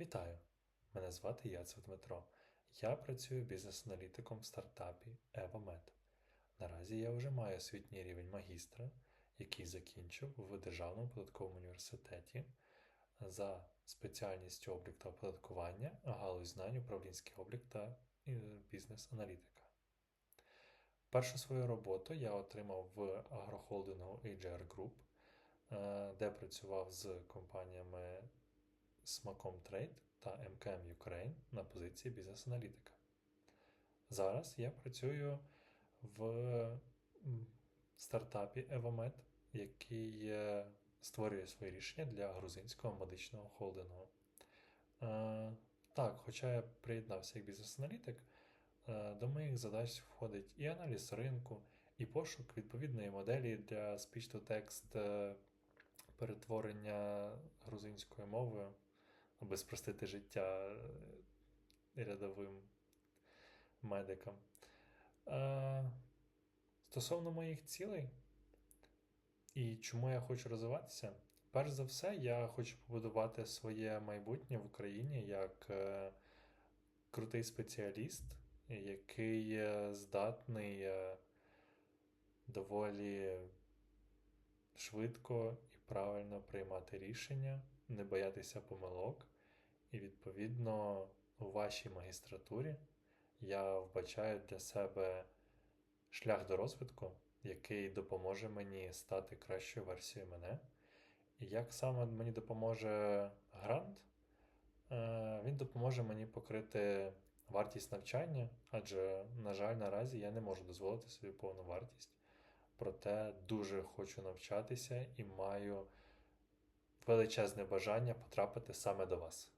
Вітаю! Мене звати Яцев Дмитро. Я працюю бізнес-аналітиком в стартапі EvoMed. Наразі я вже маю освітній рівень магістра, який закінчив в Державному податковому університеті за спеціальністю облік та оподаткування, галузь знань управлінський облік та е, бізнес-аналітика. Першу свою роботу я отримав в агрохолдингу AGR Group, е, де працював з компаніями Смаком Trade та MKM Ukraine на позиції бізнес-аналітика. Зараз я працюю в стартапі EvoMed, який створює свої рішення для грузинського медичного холдингу. Е, Так, хоча я приєднався як бізнес-аналітик, до моїх задач входить і аналіз ринку, і пошук відповідної моделі для speech-to-text е, перетворення грузинською мовою, аби спростити життя е, рядовим медикам. Е, Стосовно моїх цілей і чому я хочу розвиватися, перш за все, я хочу побудувати своє майбутнє в Україні як е, крутий спеціаліст, який е, здатний доволі швидко і правильно приймати рішення, не боятися помилок. І відповідно у вашій магістратурі я вбачаю для себе шлях до розвитку, який допоможе мені стати кращою версією мене. І як саме мені допоможе грант, Е, він допоможе мені покрити вартість навчання, адже, на жаль, наразі я не можу дозволити собі повну вартість. Проте дуже хочу навчатися і маю величезне бажання потрапити саме до вас.